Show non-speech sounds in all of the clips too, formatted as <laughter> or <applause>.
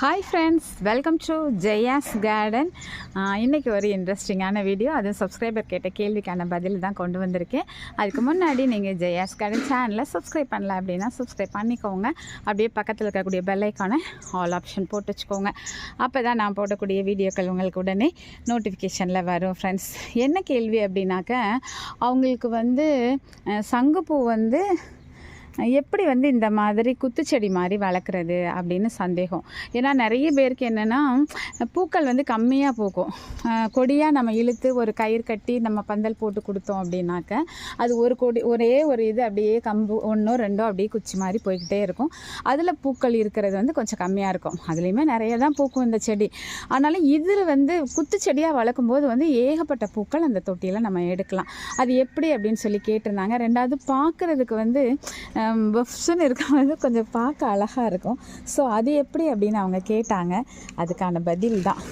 Hi friends welcome to Jaya's garden இன்றைக்கி ஒரு இன்ட்ரெஸ்டிங்கான வீடியோ அதுவும் சப்ஸ்கிரைபர் கேட்ட கேள்விக்கான பதில் தான் கொண்டு வந்திருக்கேன். அதுக்கு முன்னாடி நீங்கள் ஜெயாஸ் கார்டன் சேனலை சப்ஸ்கிரைப் பண்ணல அப்படின்னா சப்ஸ்கிரைப் பண்ணிக்கோங்க. அப்படியே பக்கத்தில் இருக்கக்கூடிய பெல்லைக்கான ஆல் ஆப்ஷன் போட்டு வச்சுக்கோங்க. அப்போ தான் நான் போடக்கூடிய வீடியோக்கள் உங்களுக்கு உடனே நோட்டிஃபிகேஷனில் வரும் ஃப்ரெண்ட்ஸ் என்ன கேள்வி அப்படின்னாக்க அவங்களுக்கு வந்து சங்குப்பூ வந்து எப்படி வந்து இந்த மாதிரி குத்துச்செடி மாதிரி வளர்க்குறது அப்படின்னு சந்தேகம். ஏன்னா நிறைய பேருக்கு என்னென்னா பூக்கள் வந்து கம்மியாக பூக்கும். கொடியாக நம்ம இழுத்து ஒரு கயிறு கட்டி நம்ம பந்தல் போட்டு கொடுத்தோம் அப்படின்னாக்க அது ஒரு கொடி ஒரே ஒரு இது அப்படியே கம்பு ஒன்றோ ரெண்டோ அப்படியே குச்சி மாதிரி போய்கிட்டே இருக்கும். அதில் பூக்கள் இருக்கிறது வந்து கொஞ்சம் கம்மியாக இருக்கும். அதுலேயுமே நிறைய தான் பூக்கும் இந்த செடி. ஆனாலும் இதில் வந்து குத்துச்செடியாக வளர்க்கும்போது வந்து ஏகப்பட்ட பூக்கள் அந்த தொட்டியில் நம்ம எடுக்கலாம். அது எப்படி அப்படின்னு சொல்லி கேட்டிருந்தாங்க. ரெண்டாவது பார்க்குறதுக்கு வந்து பஃப்ஷன் இருக்கும்போது கொஞ்சம் பார்க்க அழகாக இருக்கும். ஸோ அது எப்படி அப்படின்னு அவங்க கேட்டாங்க. அதுக்கான பதில் தான்.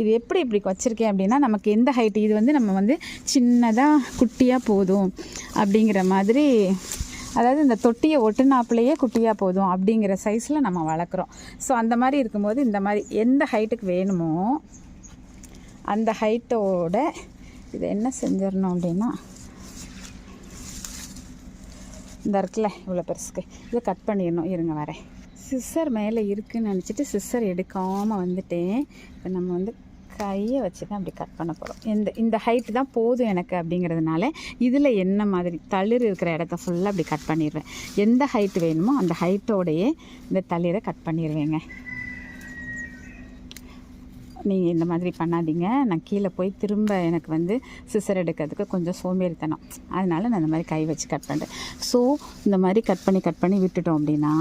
இது எப்படி இப்படி வச்சுருக்கேன் அப்படின்னா நமக்கு எந்த ஹைட்டு இது வந்து நம்ம வந்து சின்னதாக குட்டியாக போதும் அப்படிங்கிற மாதிரி அதாவது இந்த தொட்டியை ஒட்டுனாப்புலையே குட்டியாக போதும் அப்படிங்கிற சைஸில் நம்ம வளர்க்குறோம். ஸோ அந்த மாதிரி இருக்கும்போது இந்த மாதிரி எந்த ஹைட்டுக்கு வேணுமோ அந்த ஹைட்டோட இதை என்ன செஞ்சிடணும் அப்படின்னா இந்த இருக்குல்ல இவ்வளோ பெருசுக்கு. இதை கட் பண்ணிடணும். இருங்க வரேன். சிஸ்ஸர் மேலே இருக்குதுன்னு நினச்சிட்டு சிஸ்ஸர் எடுக்காமல் வந்துட்டேன். இப்போ நம்ம வந்து கையை வச்சு தான் அப்படி கட் பண்ண போகிறோம் இந்த இந்த ஹைட்டு தான் போதும் எனக்கு அப்படிங்கிறதுனால இதில் என்ன மாதிரி தளிர் இருக்கிற இடத்த ஃபுல்லாக அப்படி கட் பண்ணிடுவேன். எந்த ஹைட்டு வேணுமோ அந்த ஹைட்டோடையே இந்த தளிரை கட் பண்ணிடுவேங்க. நீங்கள் இந்த மாதிரி பண்ணாதீங்க. நான் கீழே போய் திரும்ப எனக்கு வந்து சிசர் எடுக்கிறதுக்கு கொஞ்சம் சோம்பேறித்தனம். அதனால் நான் இந்த மாதிரி கை வச்சு கட் பண்ணுறேன் ஸோ இந்த மாதிரி கட் பண்ணி கட் பண்ணி விட்டுட்டோம் அப்படின்னா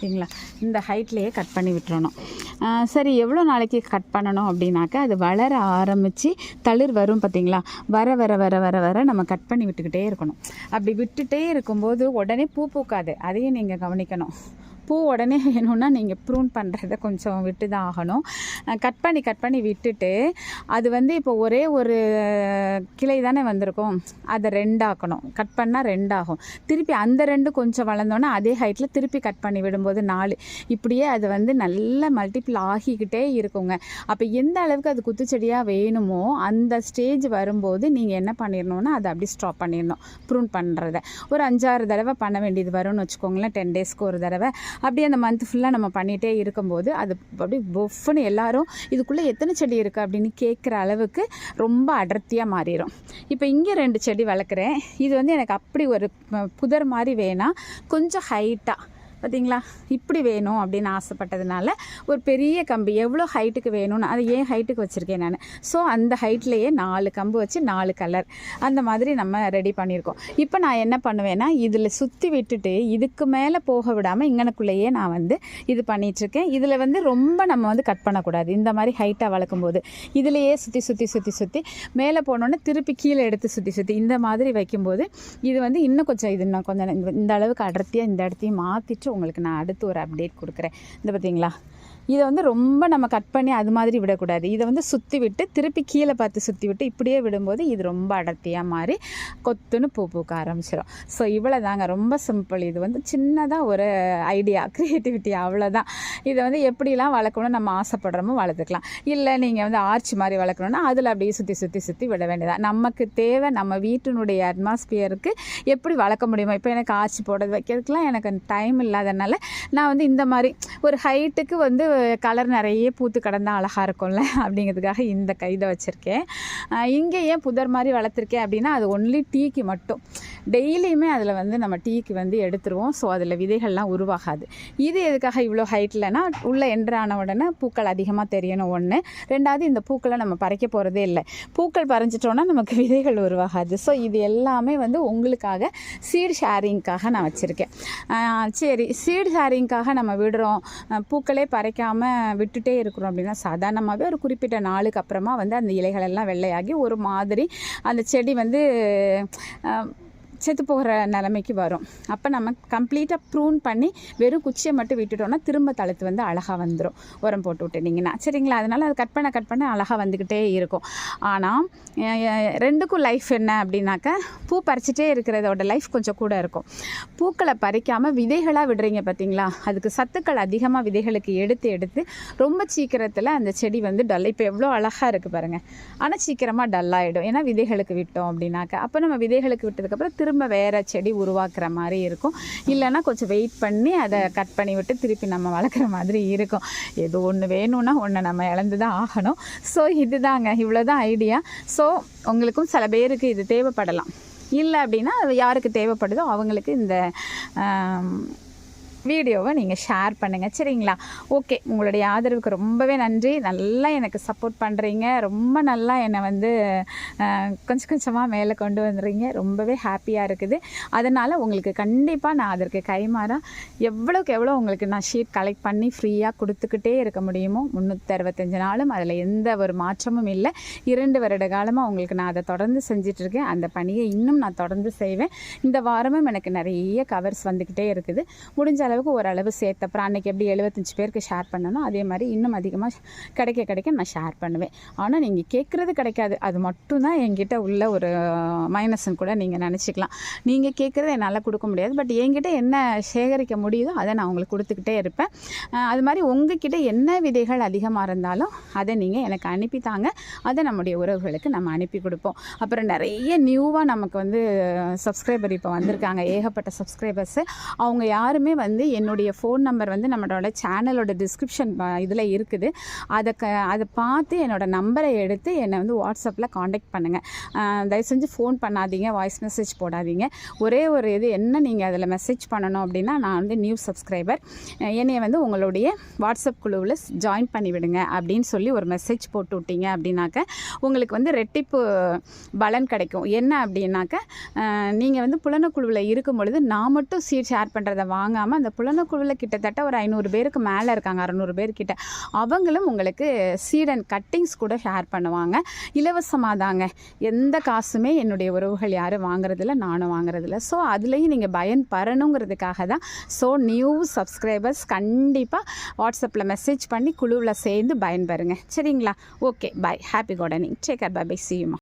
சரிங்களா? இந்த ஹைட்லேயே கட் பண்ணி விட்டுறணும். சரி எவ்வளோ நாளைக்கு கட் பண்ணணும் அப்படின்னாக்கா அது வளர ஆரம்பித்து தளிர் வரும் பார்த்தீங்களா வர வர வர வர வர நம்ம கட் பண்ணி விட்டுக்கிட்டே இருக்கணும். அப்படி விட்டுட்டே இருக்கும்போது உடனே பூ பூக்காது. அதையும் நீங்கள் கவனிக்கணும். பூ உடனே வேணும்னா நீங்கள் ப்ரூன் பண்ணுறத கொஞ்சம் விட்டு தான் ஆகணும் கட் பண்ணி கட் பண்ணி விட்டுட்டு அது வந்து இப்போ ஒரே ஒரு கிளை தானே வந்திருக்கும். அதை ரெண்டாக்கணும். கட் பண்ணால் ரெண்டாகும். திருப்பி அந்த ரெண்டு கொஞ்சம் வளர்ந்தோன்னே அதே ஹைட்டில் திருப்பி கட் பண்ணி விடும்போது நாலு. இப்படியே அது வந்து நல்ல மல்டிபிள் ஆகிக்கிட்டே இருக்குங்க. அப்போ எந்த அளவுக்கு அது குத்துச்செடியாக வேணுமோ அந்த ஸ்டேஜ் வரும்போது நீங்கள் என்ன பண்ணிடணும்னா அதை அப்படி ஸ்டாப் பண்ணிடணும் ப்ரூன் பண்ணுறத ஒரு அஞ்சாறு தடவை பண்ண வேண்டியது வரும்னு வச்சுக்கோங்களேன். டென் டேஸ்க்கு ஒரு தடவை. அப்படியே அந்த மந்த் ஃபுல்லாக நம்ம பண்ணிகிட்டே இருக்கும்போது அது அப்படியே பொஃப்னு எல்லாரும் இதுக்குள்ளே எத்தனை செடி இருக்குது அப்படின்னு கேட்குற அளவுக்கு ரொம்ப அடர்த்தியாக மாறிடும் இப்போ இங்கே ரெண்டு செடி வளர்க்குறேன். இது வந்து எனக்கு அப்படி ஒரு புதர் மாதிரி வேணாம் கொஞ்சம் ஹைட்டாக பார்த்தீங்களா இப்படி வேணும் அப்படின்னு ஆசைப்பட்டதுனால ஒரு பெரிய கம்பு எவ்வளோ ஹைட்டுக்கு வேணும்னு அது ஏன் ஹைட்டுக்கு வச்சுருக்கேன் நான்? ஸோ அந்த ஹைட்லேயே நாலு கம்பு வச்சு நாலு கலர் அந்த மாதிரி நம்ம ரெடி பண்ணியிருக்கோம். இப்போ நான் என்ன பண்ணுவேன்னா இதில் சுற்றி விட்டுட்டு இதுக்கு மேலே போக விடாமல் இங்கனக்குள்ளேயே நான் வந்து இது பண்ணிகிட்ருக்கேன் இதில் வந்து ரொம்ப நம்ம வந்து கட் பண்ணக்கூடாது. இந்த மாதிரி ஹைட்டாக வளர்க்கும் போது இதிலேயே சுற்றி சுற்றி சுற்றி சுற்றி மேலே போனோன்னே திருப்பி கீழே எடுத்து சுற்றி சுற்றி இந்த மாதிரி வைக்கும்போது இது வந்து இன்னும் கொஞ்சம் இது இன்னும் கொஞ்சம் இந்த- இந்த அளவுக்கு அடர்த்தியாக இந்த இடத்தையும் மாற்றிட்டு உங்களுக்கு நான் அடுத்து ஒரு அப்டேட் கொடுக்குறேன். இந்த பார்த்தீங்களா இதை வந்து ரொம்ப நம்ம கட் பண்ணி அது மாதிரி விடக்கூடாது. இதை வந்து சுற்றி விட்டு திருப்பி கீழே பார்த்து சுற்றி விட்டு இப்படியே விடும்போது இது ரொம்ப அடர்த்தியாக மாறி கொத்துன்னு பூ பூக்க ஆரம்பிச்சிடும் ஸோ இவ்வளோ தாங்க ரொம்ப சிம்பிள் இது வந்து சின்னதாக ஒரு ஐடியா க்ரியேட்டிவிட்டி அவ்வளோதான் இதை வந்து எப்படிலாம் வளர்க்கணும்னு நம்ம ஆசைப்படுறோமோ வளர்த்துக்கலாம். இல்லை நீங்கள் வந்து ஆர்ச் மாதிரி வளர்க்கணும்னா அதில் அப்படியே சுற்றி சுற்றி சுற்றி விட வேண்டியதான் நமக்கு தேவை நம்ம வீட்டினுடைய அட்மாஸ்பியருக்கு எப்படி வளர்க்க முடியுமோ இப்போ எனக்கு ஆர்ச் போடுறது வைக்கிறதுக்குலாம் எனக்கு டைம் இல்லாதனால நான் வந்து இந்த மாதிரி ஒரு ஹைட்டுக்கு வந்து கலர் நிறைய பூத்து கிடந்தா அழகாக இருக்கும்ல? <laughs> அப்படிங்கிறதுக்காக இந்த கைதை வச்சுருக்கேன். இங்கே ஏன் புதர் மாதிரி வளர்த்துருக்கேன் அப்படின்னா அது ஒன்லி டீக்கு மட்டும். டெய்லியுமே அதில் வந்து நம்ம டீக்கு வந்து எடுத்துருவோம். ஸோ அதில் விதைகள்லாம் உருவாகாது. இது எதுக்காக இவ்வளோ ஹைட்லனா உள்ளே என்ட்ரான உடனே பூக்கள் அதிகமாக தெரியணும் ஒன்று ரெண்டாவது இந்த பூக்களை நம்ம பறிக்க போகிறதே இல்லை. பூக்கள் பறிஞ்சிட்டோன்னா நமக்கு விதைகள் உருவாகாது. ஸோ இது எல்லாமே வந்து உங்களுக்காக சீட் ஷேரிங்க்காக நான் வச்சுருக்கேன். சரி சீட் ஷேரிங்க்காக நம்ம விடுறோம். பூக்களே பறைக்காமல் விட்டுட்டே இருக்கிறோம் அப்படின்னா சாதாரணமாகவே ஒரு குறிப்பிட்ட நாளுக்கு அப்புறமா வந்து அந்த இலைகள் எல்லாம் வெள்ளையாகி ஒரு மாதிரி அந்த செடி வந்து செத்து போகிற நிலைமைக்கு வரும். அப்போ நம்ம கம்ப்ளீட்டாக ப்ரூன் பண்ணி வெறும் குச்சியை மட்டும் விட்டுட்டோம்னா திரும்ப தளத்து வந்து அழகாக வந்துடும் உரம் போட்டு விட்டுட்டிங்கன்னா. சரிங்களா? அதனால் அது கட் பண்ண கட் பண்ண அழகாக வந்துக்கிட்டே இருக்கும். ஆனால் ரெண்டுக்கும் லைஃப் என்ன அப்படின்னாக்கா பூ பறிச்சிட்டே இருக்கிறதோட லைஃப் கொஞ்சம் கூட இருக்கும். பூக்களை பறிக்காமல் விதைகளாக விடுறீங்க பார்த்தீங்களா அதுக்கு சத்துக்கள் அதிகமாக விதைகளுக்கு எடுத்து எடுத்து ரொம்ப சீக்கிரத்தில் அந்த செடி வந்து டல் இப்போ எவ்வளோ அழகாக இருக்குது பாருங்கள் ஆனால் சீக்கிரமாக டல் ஆகிடும் ஏன்னா விதைகளுக்கு விட்டோம் அப்படின்னாக்கா. அப்போ நம்ம விதைகளுக்கு விட்டதுக்கப்புறம் திரும்ப வேறு செடி உருவாக்குற மாதிரி இருக்கும். இல்லைன்னா கொஞ்சம் வெயிட் பண்ணி அதை கட் பண்ணி விட்டு திருப்பி நம்ம வளர்க்குற மாதிரி இருக்கும். எது ஒன்று வேணும்னா ஒன்று நம்ம இழந்து தான் ஆகணும். ஸோ இதுதாங்க. இவ்வளோ தான் ஐடியா ஸோ உங்களுக்கும் சில பேருக்கு இது தேவைப்படலாம். இல்லை அப்படின்னா அது யாருக்கு தேவைப்படுதோ அவங்களுக்கு இந்த வீடியோவை நீங்கள் ஷேர் பண்ணுங்கள் சரிங்களா? ஓகே உங்களுடைய ஆதரவுக்கு ரொம்பவே நன்றி. நல்லா எனக்கு சப்போர்ட் பண்ணுறீங்க ரொம்ப நல்லா என்னை வந்து கொஞ்சம் கொஞ்சமாக மேலே கொண்டு வந்துடுறீங்க. ரொம்பவே ஹாப்பியாக இருக்குது. அதனால் உங்களுக்கு கண்டிப்பாக நான் அதற்கு கைமாற. எவ்வளோக்கு எவ்வளோ உங்களுக்கு நான் ஷீட் கலெக்ட் பண்ணி ஃப்ரீயாக கொடுத்துக்கிட்டே இருக்க முடியுமோ முந்நூற்றி அறுபத்தஞ்சு நாளும் அதில் எந்த ஒரு மாற்றமும் இல்லை. இரண்டு வருட காலமாக உங்களுக்கு நான் அதை தொடர்ந்து செஞ்சிட்ருக்கேன் அந்த பணியை இன்னும் நான் தொடர்ந்து செய்வேன். இந்த வாரமும் எனக்கு நிறைய கவர்ஸ் வந்துக்கிட்டே இருக்குது. முடிஞ்ச அளவுக்கு ஓரளவு சேர்த்து அப்புறம் அன்றைக்கி எப்படி எழுபத்தஞ்சு பேருக்கு ஷேர் பண்ணணும் அதே மாதிரி இன்னும் அதிகமாக கிடைக்க கிடைக்க நான் ஷேர் பண்ணுவேன். ஆனால் நீங்கள் கேட்குறது கிடைக்காது. அது மட்டும்தான் என்கிட்ட உள்ள ஒரு மைனஸ்ன்னு கூட நீங்கள் நினச்சிக்கலாம். நீங்கள் கேட்குறது என்னால் கொடுக்க முடியாது. பட் என்கிட்ட என்ன சேகரிக்க முடியுதோ அதை நான் உங்களுக்கு கொடுத்துக்கிட்டே இருப்பேன். அது மாதிரி உங்ககிட்ட என்ன விதைகள் அதிகமாக இருந்தாலும் அதை நீங்கள் எனக்கு அனுப்பித்தாங்க அதை நம்முடைய உறவுகளுக்கு நம்ம அனுப்பி கொடுப்போம். அப்புறம் நிறைய நியூவாக நமக்கு வந்து சப்ஸ்கிரைபர் இப்போ வந்திருக்காங்க. ஏகப்பட்ட சப்ஸ்கிரைபர்ஸு அவங்க யாருமே வந்து வந்து என்னுடைய ஃபோன் நம்பர் வந்து நம்மளோட சேனலோட டிஸ்கிரிப்ஷன் இதில் இருக்குது. அதை க அதை பார்த்து என்னோடய நம்பரை எடுத்து என்னை வந்து வாட்ஸ்அப்பில் காண்டாக்ட் பண்ணுங்கள் தயவு செஞ்சு ஃபோன் பண்ணாதீங்க வாய்ஸ் மெசேஜ் போடாதீங்க. ஒரே ஒரு இது என்ன நீங்கள் அதில் மெசேஜ் பண்ணணும் அப்படின்னா நான் வந்து நியூ சப்ஸ்கிரைபர் என்னைய வந்து உங்களுடைய வாட்ஸ்அப் குழுவில் ஜாயின் பண்ணிவிடுங்க அப்படின்னு சொல்லி ஒரு மெசேஜ் போட்டு விட்டீங்க அப்படின்னாக்க உங்களுக்கு வந்து ரெட்டிப்பு பலன் கிடைக்கும். என்ன அப்படின்னாக்க நீங்கள் வந்து புலனக்குழுவில் இருக்கும் பொழுது நான் மட்டும் சீட் ஷேர் பண்ணுறதை வாங்காமல் அந்த புலனக்குழுவில் கிட்டத்தட்ட ஒரு ஐநூறு பேருக்கு மேலே இருக்காங்க அறநூறு பேர்கிட்ட. அவங்களும் உங்களுக்கு சீட் அண்ட் கட்டிங்ஸ் கூட ஷேர் பண்ணுவாங்க. இலவசமாக தாங்க. எந்த காசுமே என்னுடைய உறவுகள் யாரும் வாங்குறதில்ல நானும் வாங்குறதில்ல. ஸோ அதுலேயும் நீங்கள் பயன் பரணுங்கிறதுக்காக தான். ஸோ நியூ சப்ஸ்கிரைபர்ஸ் கண்டிப்பாக வாட்ஸ்அப்பில் மெசேஜ் பண்ணி குழுவில் சேர்ந்து பயன்பெறுங்க. சரிங்களா? Okay bye happy gardening take care bye bye சியுமா